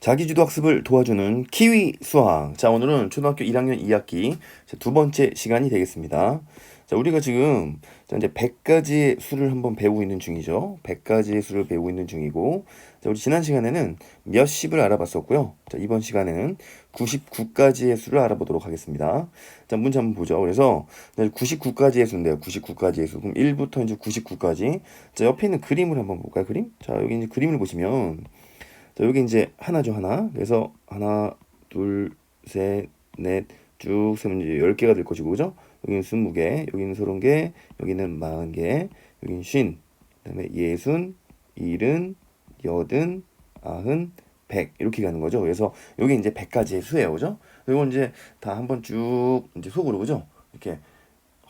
자기주도 학습을 도와주는 키위 수학. 자, 오늘은 초등학교 1학년 2학기 두 번째 시간이 되겠습니다. 자, 우리가 지금 자, 이제 100가지의 수를 한번 배우고 있는 중이죠. 100가지의 수를 배우고 있는 중이고, 자, 우리 지난 시간에는 몇십을 알아봤었고요. 자, 이번 시간에는 99가지의 수를 알아보도록 하겠습니다. 자, 문제 한번 보죠. 그래서 99가지의 수인데요. 99가지의 수. 그럼 1부터 이제 99까지. 자, 옆에 있는 그림을 한번 볼까요? 그림? 자, 여기 이제 그림을 보시면 자, 여기 이제 하나죠, 하나. 그래서 하나, 둘, 셋, 넷, 쭉 세면 이제 10개가 될 것이고, 그죠? 여기는 20개, 여기는 30개, 여기는 40개, 여기는 50, 그 다음에 예순, 일은, 여든, 아흔, 백 이렇게 가는 거죠. 그래서 여기 이제 100가지의 수예요. 그죠? 이거 이제 다 한번 쭉 이제 속으로 그죠? 이렇게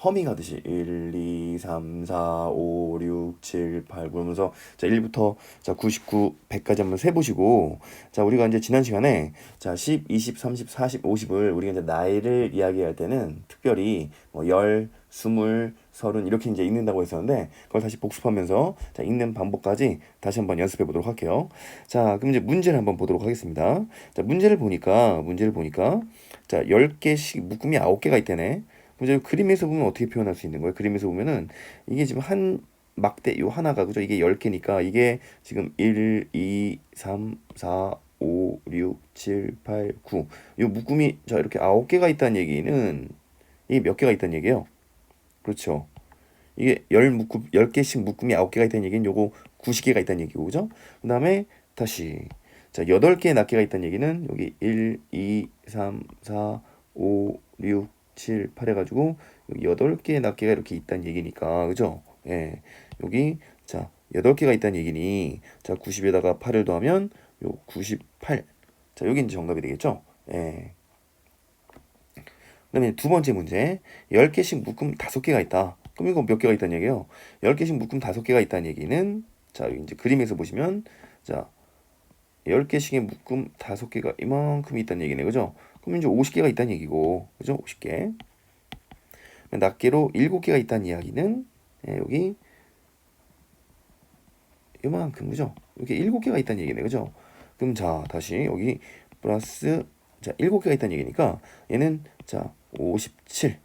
허밍하듯이 1, 2, 3, 4, 5, 6, 7, 8 그러면서 자 1부터 자 99, 100까지 한번 세보시고 자 우리가 이제 지난 시간에 자 10, 20, 30, 40, 50을 우리가 이제 나이를 이야기할 때는 특별히 뭐 10, 20, 30 이렇게 이제 읽는다고 했었는데 그걸 다시 복습하면서 자 읽는 방법까지 다시 한번 연습해 보도록 할게요. 자 그럼 이제 문제를 한번 보도록 하겠습니다. 자 문제를 보니까 문제를 보니까 자 10개씩 묶음이 9개가 있다네. 그죠? 그림에서 보면 어떻게 표현할 수 있는 거예요? 그림에서 보면은 이게 지금 한 막대 요 하나가 그죠? 이게 10개니까 이게 지금 1, 2, 3, 4, 5, 6, 7, 8, 9. 요 묶음이 자 이렇게 9개가 있다는 얘기는 이게 몇 개가 있다는 얘기예요? 그렇죠. 이게 10 묶음 10개씩 묶음이 9개가 있다는 얘기는 요거 90개가 있다는 얘기고 그죠? 그다음에 다시 자, 8개의 낱개가 있다는 얘기는 여기 1, 2, 3, 4, 5, 6, 7, 8 해가지고 여덟 개의 낱개가 이렇게 있다는 얘기니까 그죠? 예. 여기 자 8개가 있다는 얘기니 자 90에다가 8을 더하면 요 98. 자 여기 이제 정답이 되겠죠? 예. 그다음에 두 번째 문제 10개씩 묶음 5개가 있다. 그럼 이거 몇 개가 있다는 얘기예요? 10개씩 묶음 5개가 있다는 얘기는 자 여기 이제 그림에서 보시면 자 10개씩의 묶음 5개가 이만큼 있다는 얘기네. 그죠? 그럼 이제 50개가 있다는 얘기고. 그죠? 50개. 낱개로 7개가 있다는 이야기는 예, 여기 이만큼 그죠? 이렇게 7개가 있다는 얘기네. 그죠? 그럼 자, 다시 여기 플러스 자, 7개가 있다는 얘기니까 얘는 자, 57.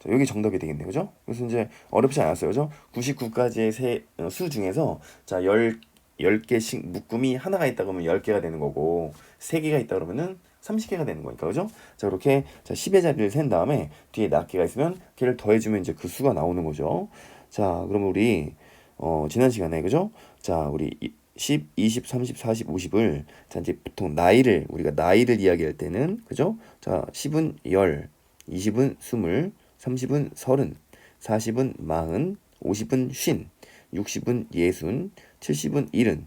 자, 여기 정답이 되겠네요. 그죠? 그래서 이제 어렵지 않았어요. 그죠? 99가지의 세, 어, 수 중에서 자, 10 10개씩 묶음이 하나가 있다 그러면 10개가 되는 거고 3개가 있다 그러면은 30개가 되는 거니까 그죠? 자 그렇게 자 10의 자리를 센 다음에 뒤에 낱개가 있으면 걔를 더해주면 이제 그 수가 나오는 거죠. 자 그러면 우리 어 지난 시간에 그죠? 자 우리 10, 20, 30, 40, 50을 자 이제 보통 나이를 우리가 나이를 이야기할 때는 그죠? 자 10은 10, 20은 20, 30은 30, 40은 40, 50은 50, 60은 60, 70은 70, 80은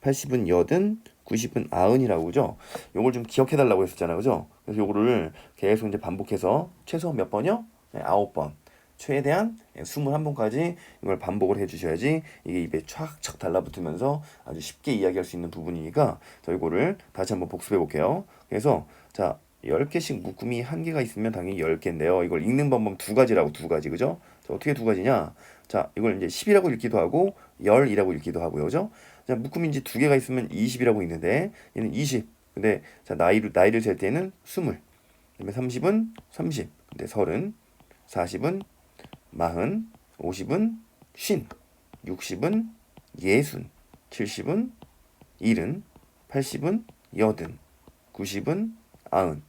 80, 90은 90이라고 그죠? 요걸 좀 기억해 달라고 했었잖아요. 그죠? 그래서 요거를 계속 이제 반복해서 최소 몇 번이요? 네, 9번. 최대한 21번까지 이걸 반복을 해 주셔야지 이게 입에 촥촥 달라붙으면서 아주 쉽게 이야기할 수 있는 부분이니까 자 이거를 다시 한번 복습해 볼게요. 그래서 자 10개씩 묶음이 한 개가 있으면 당연히 10개인데요. 이걸 읽는 방법 두 가지라고 두 가지. 그죠? 자, 어떻게 두 가지냐? 자, 이걸 이제 10이라고 읽기도 하고 10이라고 읽기도 하고요. 그죠? 자, 이제 두 개가 있으면 20이라고 읽는데 얘는 20. 근데 자, 나이를 나이를 셀 때는 20. 그다음에 30은 30. 근데 30. 40은 40. 50은 50. 60은 60. 70은 70. 80은 80. 90은 90.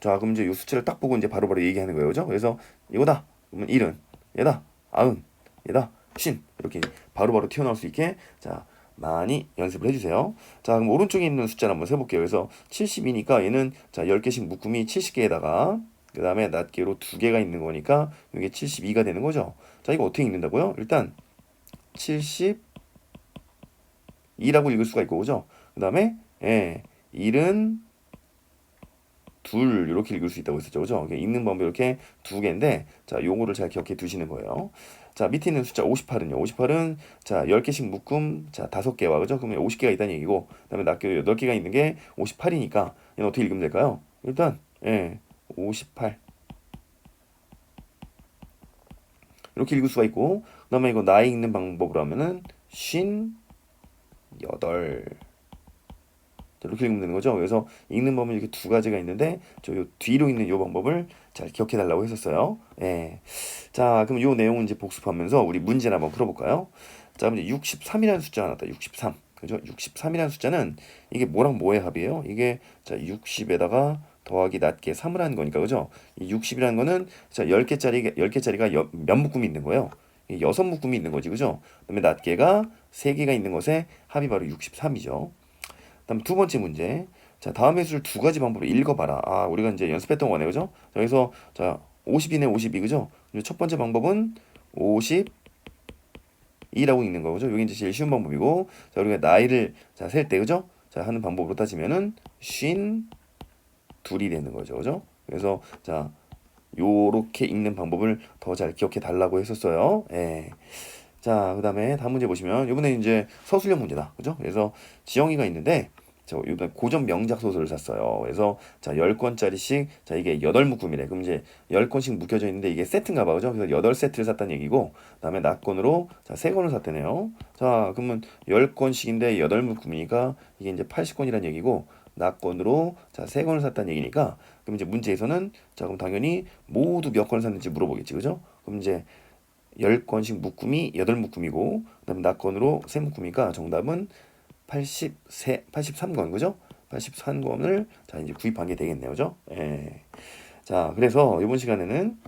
자, 그럼 이제 요 수치를 딱 보고 이제 바로바로 바로 얘기하는 거예요. 그죠? 그래서 이거다. 그러면 1은 얘다. 90. 얘다. 신. 이렇게 바로바로 바로 튀어나올 수 있게 자, 많이 연습을 해주세요. 자, 그럼 오른쪽에 있는 숫자를 한번 세볼게요. 그래서 70이니까 얘는 자 10개씩 묶음이 70개에다가 그 다음에 낱개로 2개가 있는 거니까 이게 72가 되는 거죠. 자, 이거 어떻게 읽는다고요? 일단 72라고 읽을 수가 있고, 그죠? 그 다음에 예, 1은 둘 이렇게 읽을 수 있다고 했었죠. 그죠? 읽는 방법이 이렇게 두 개인데 자, 요거를 잘 기억해 두시는 거예요. 자, 밑에 있는 숫자 58은요. 58은 자, 10개씩 묶음 자, 5개와 그죠? 그러면 50개가 있다는 얘기고 그다음에 낱개 8개가 있는 게 58이니까 얘는 어떻게 읽으면 될까요? 일단 예. 58 이렇게 읽을 수가 있고 그다음에 이거 나이 읽는 방법으로 하면은 쉰 여덟 자, 이렇게 읽으면 되는 거죠. 그래서 읽는 법은 이렇게 두 가지가 있는데 저 요 뒤로 있는 요 방법을 잘 기억해 달라고 했었어요. 예. 자, 그럼 요 내용은 이제 복습하면서 우리 문제를 한번 풀어 볼까요? 자, 그럼 이제 63이라는 숫자가 나왔다. 63. 그죠? 63이라는 숫자는 이게 뭐랑 뭐의 합이에요? 이게 자, 60에다가 더하기 낮게 3을 하는 거니까 그죠? 이 60이라는 거는 자, 10개짜리 10개짜리가 여, 몇 묶음이 있는 거예요? 이 여섯 묶음이 있는 거지. 그죠? 그다음에 낱개가 3개가 있는 것의 합이 바로 63이죠. 그다음 두 번째 문제. 자, 다음의 수를 두 가지 방법으로 읽어봐라. 아, 우리가 이제 연습했던 거네, 그죠? 자, 그래서 자, 50이네, 52, 그죠? 첫 번째 방법은 50 2라고 읽는 거죠. 여기 이제 제일 쉬운 방법이고, 자, 우리가 나이를 자, 셀 때, 그죠? 자, 하는 방법으로 따지면은 쉰 둘이 되는 거죠, 그죠? 그래서 자, 요렇게 읽는 방법을 더 잘 기억해 달라고 했었어요. 예. 자, 그 다음에 다음 문제 보시면 이번에 이제 서술형 문제다. 그죠? 그래서 지영이가 있는데 저 이번에 고전 명작 소설을 샀어요. 그래서 자, 10권짜리씩 자, 이게 8묶음이래. 그럼 이제 10권씩 묶여져 있는데 이게 세트인가 봐. 그죠? 그래서 8세트를 샀다는 얘기고 그 다음에 낙권으로 자, 3권을 샀대네요. 자, 그러면 10권씩인데 8묶음이니까 이게 이제 80권이라는 얘기고 낙권으로 자, 3권을 샀다는 얘기니까 그럼 이제 문제에서는 자, 그럼 당연히 모두 몇 권을 샀는지 물어보겠지. 그죠? 그럼 이제 10권씩 묶음이 8묶음이고 그다음에 낙권으로 3묶음이니까 정답은 83 83권 그죠? 83권을 자 이제 구입한 게 되겠네요. 그죠? 예. 자, 그래서 이번 시간에는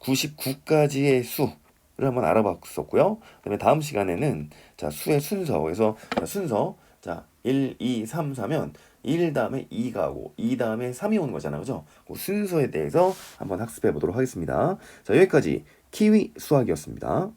99가지의 수를 한번 알아봤었고요. 그다음에 다음 시간에는 자, 수의 순서. 그래서 자, 순서 자, 1, 2, 3, 4면 1 다음에 2가 오고 2 다음에 3이 오는 거잖아요. 그죠? 그 순서에 대해서 한번 학습해 보도록 하겠습니다. 자, 여기까지 키위 수학이었습니다.